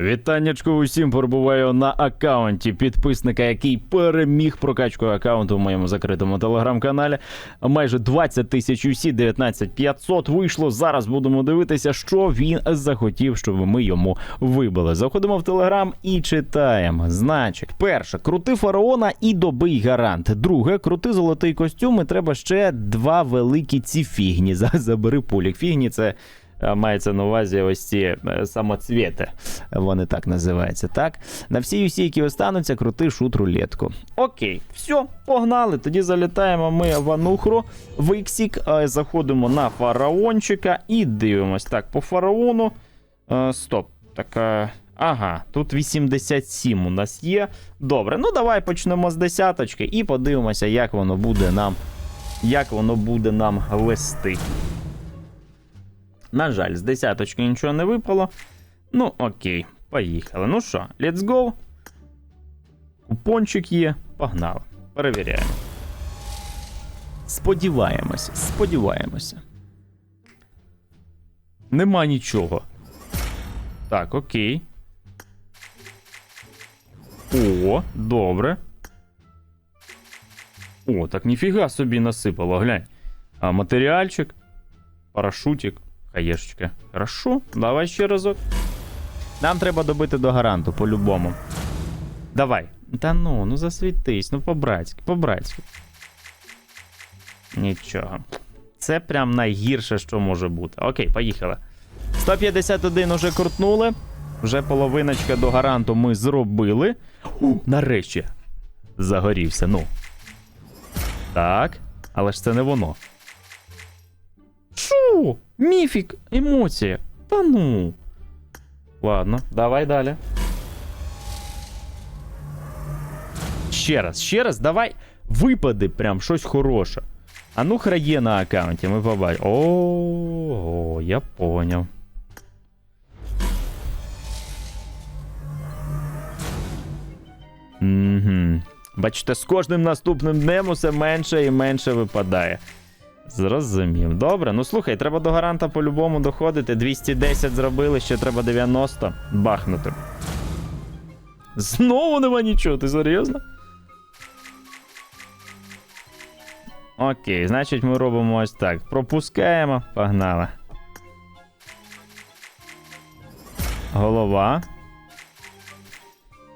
Вітаннячко усім перебуваю на аккаунті підписника, який переміг прокачку аккаунту в моєму закритому телеграм-каналі. Майже 20 тисяч усі, 19 500 вийшло. Зараз будемо дивитися, що він захотів, щоб ми йому вибили. Заходимо в телеграм і читаємо. Значить, перше, крути фараона і добий гарант. Друге, крути золотий костюм. І треба ще два великі ці фігні. За- Забери пулік. Фігні це. Е, Мається на увазі ось ці е, самоцвіти. Вони так називаються, так? На всі усі, які остануться, крути шут рулетку. Окей, все, погнали. Тоді залітаємо ми в Анухру, в Іксік, е, заходимо на фараончика і дивимось. Так, по фараону. Стоп. Так. Ага, тут 87 у нас є. Добре, ну давай почнемо з десяточки і подивимося, як воно буде нам. Як воно буде нам вести. На жаль, з десяточки нічого не випало. Ну, окей, поїхали. Ну що, let's go. Купончик є, погнали. Перевіряємо. Сподіваємося, сподіваємося. Нема нічого. Так, окей. О, добре. О, так ніфіга собі насипало, глянь. А матеріальчик, парашутик, хаєшечка. Хорошо, давай ще разок. Нам треба добити до гаранту, по-любому. Давай. Та ну, ну засвітись, ну по-братськи, по-братськи. Нічого. Це прям найгірше, що може бути. Окей, поїхали. 151 уже крутнули. Вже половиночка до гаранту ми зробили. У, нарешті. Загорівся, ну. Так. Але ж це не воно. Шо? Міфік, емоція. Та ну. Ладно, давай далі. Ще раз, ще раз, давай випади прям щось хороше. А ну є на аккаунті, ми побачимо. О, я поняв. Угу. Бачите, з кожним наступним днем усе менше і менше випадає. Зрозумів. Добре, ну слухай, треба до гаранта по-любому доходити. 210 зробили, ще треба 90 бахнути. Знову нема нічого, ти серйозно? Окей, значить ми робимо ось так. Пропускаємо, погнали. Голова.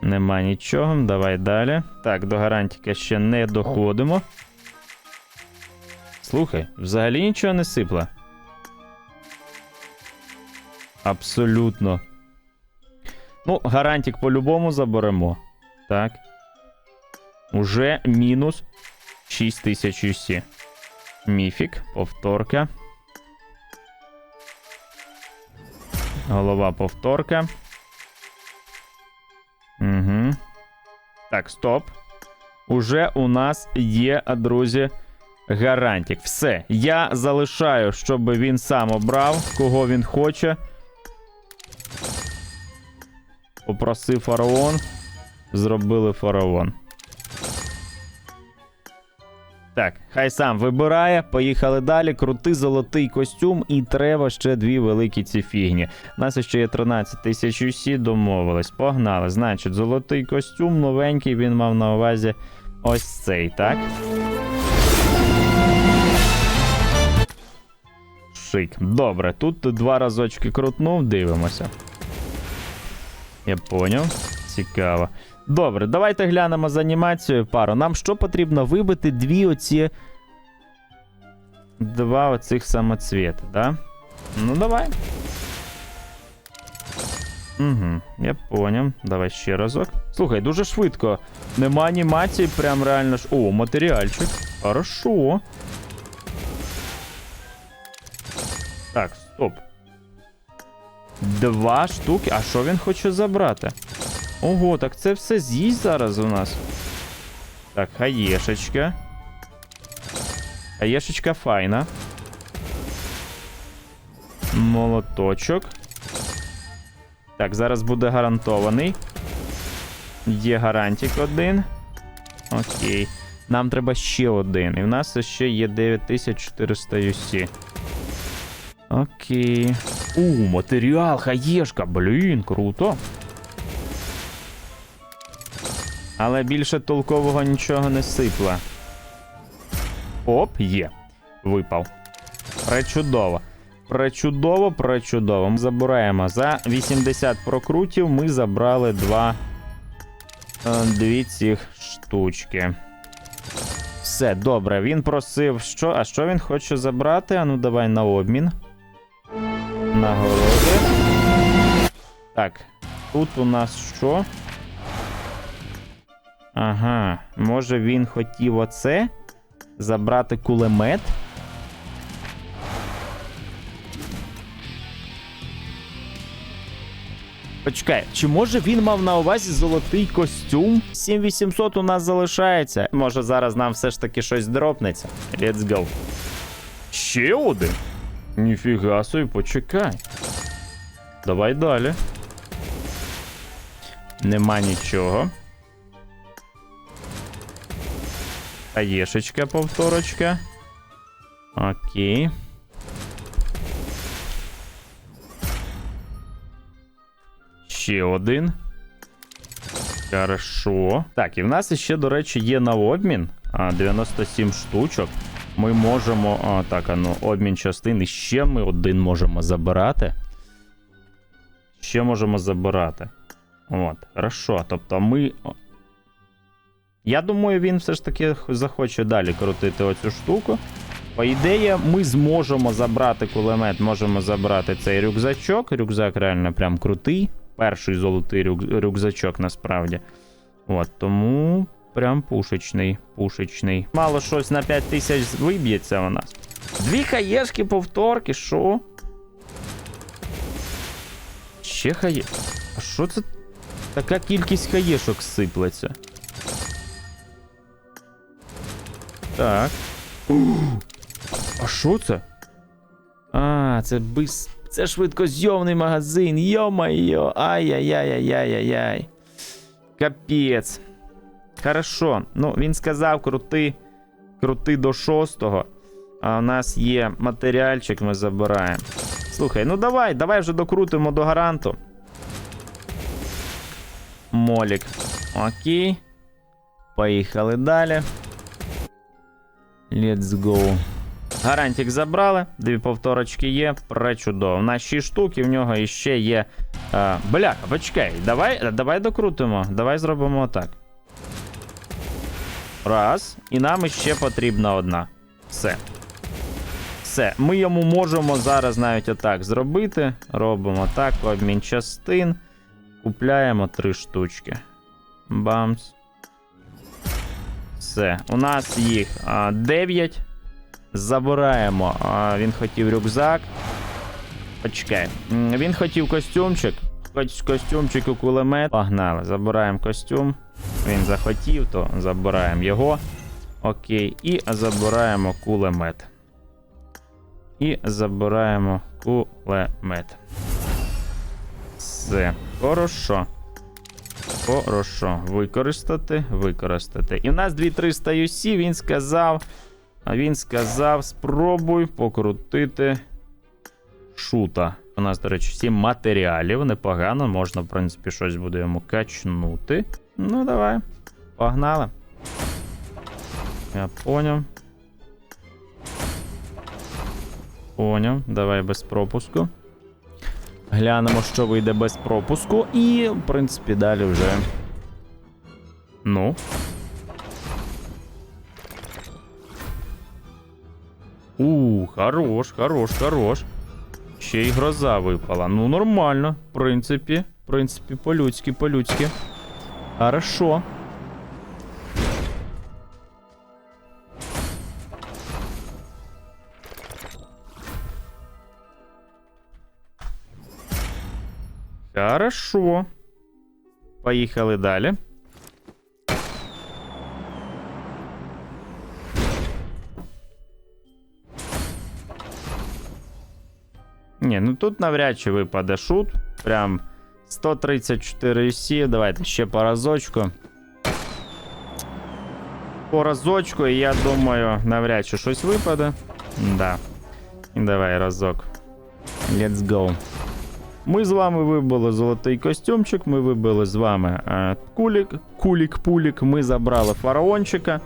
Нема нічого. Давай далі. Так, до гарантіка ще не доходимо. Слухай, взагалі нічого не сипле. Абсолютно. Ну, гарантик по-любому заберемо. Так. Уже мінус 6000 UC. Міфік, повторка. Голова повторка. Угу. Так, стоп. Уже у нас є, друзі, гарантик. Все. Я залишаю, щоб він сам обрав, кого він хоче. Попросив фараон. Зробили фараон. Так, хай сам вибирає. Поїхали далі. Крути золотий костюм, і треба ще дві великі ці фігні. У нас ще є 13 тисяч усі, домовились. Погнали. Значить, золотий костюм новенький, він мав на увазі ось цей, так? Шик. Добре, тут два разочки крутнув, дивимося. Я поняв. Цікаво. Добре, давайте глянемо з анімацією пару. Нам що потрібно вибити дві оці. Два оцих самоцвіти, да? Ну, давай. Угу, я поняв. Давай ще разок. Слухай, дуже швидко. Нема анімації, прям реально ж. О, матеріальчик. Хорошо. Так, стоп. Два штуки. А що він хоче забрати? Ого, так це все з'їсть зараз у нас. Так, хаєшечка. Хаєшечка файна. Молоточок. Так, зараз буде гарантований. Є гарантик один. Окей. Нам треба ще один. І в нас ще є 9400 UC. Окей. У, матеріал, хаєшка. Блін, круто. Але більше толкового нічого не сипле. Оп, є. Випав. Пречудово. Пречудово, пречудово. Ми забираємо. За 80 прокрутів ми забрали два. е, Дві цих штучки. Все, добре. Він просив, що. А що він хоче забрати? А ну давай на обмін. Нагороди. Так. Тут у нас що? Ага. Може він хотів оце? Забрати кулемет? Почекай, чи може він мав на увазі золотий костюм? 7800 у нас залишається. Може зараз нам все ж таки щось дропнеться. Let's go. Ще один? Ніфіга собі, почекай. Давай далі. Нема нічого. Таєшечка повторочка. Окей. Ще один. Хорошо. Так, і в нас ще, до речі, є на обмін. А, 97 штучок. Ми можемо. А, так, а ну, обмін частин. І ще ми один можемо забирати. Ще можемо забирати. От, хорошо. Тобто ми. Я думаю, він все ж таки захоче далі крутити оцю штуку. По ідеї, ми зможемо забрати кулемет, можемо забрати цей рюкзачок. Рюкзак реально прям крутий. Перший золотий рюк... рюкзачок насправді. От, тому прям пушечний, пушечний. Мало щось на 5 тисяч виб'ється у нас. Дві хаєшки повторки, що? Ще хає. А що це? Така кількість хаєшок сиплеться. Так. А що це? А, це бис. Це швидкозйомний магазин. Йо-майо. Ай-яй-яй-яй-яй-яй. Капець. Хорошо. Ну, він сказав, крути. Крути до шостого. А у нас є матеріальчик, ми забираємо. Слухай, ну давай, давай вже докрутимо до гаранту. Молік. Окей. Поїхали далі. Let's go. Гарантик забрали, дві повторочки є, пречудово. У нас 6 штук, і в нього іще є. А, бляха, почекай, давай, давай докрутимо, давай зробимо отак. Раз. І нам іще потрібна одна. Все. Все. Ми йому можемо зараз навіть отак зробити. Робимо так, обмін частин. Купляємо три штучки. Бамс. Все. У нас їх а, 9. Забираємо. А, він хотів рюкзак. Почекай. Він хотів костюмчик. Костюмчик і кулемет. Погнали. Забираємо костюм. Він захотів, то забираємо його. Окей. І забираємо кулемет. І забираємо кулемет. Все. Хорошо. Хорошо. Використати, використати. І в нас 2300 UC, він сказав. Він сказав: спробуй покрутити шута. У нас, до речі, 7 матеріалів. Непогано. Можна, в принципі, щось буде йому качнути. Ну, давай. Погнали. Я поняв. Поняв. Давай без пропуску. Глянемо, що вийде без пропуску. І, в принципі, далі вже. Ну. У, хорош, хорош, хорош. Ще й гроза випала. Ну, нормально, в принципі. В принципі, по-людськи, по-людськи. Хорошо. Хорошо. Поїхали далі. Ні, ну тут навряд чи випаде шут. Прям 134 UC. Давайте ще по разочку. По разочку, і я думаю, навряд чи щось випаде. Да. Давай разок. Let's go. Ми з вами вибили золотий костюмчик, ми вибили з вами е, кулік, кулік-пулік, ми забрали фараончика.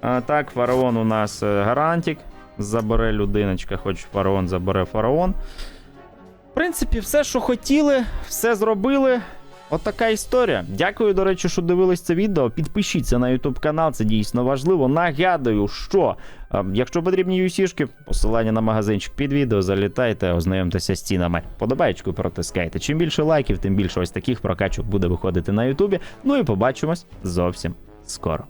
А, так, фараон у нас е, гарантик. Забере людиночка, хоч фараон забере фараон. Принципі, все, що хотіли, все зробили. От така історія. Дякую, до речі, що дивились це відео. Підпишіться на YouTube канал, це дійсно важливо. Нагадую, що е, якщо потрібні UC-шки, посилання на магазинчик під відео, залітайте, ознайомтеся з цінами. Подобаєчку протискайте. Чим більше лайків, тим більше ось таких прокачок буде виходити на Ютубі. Ну і побачимось зовсім скоро.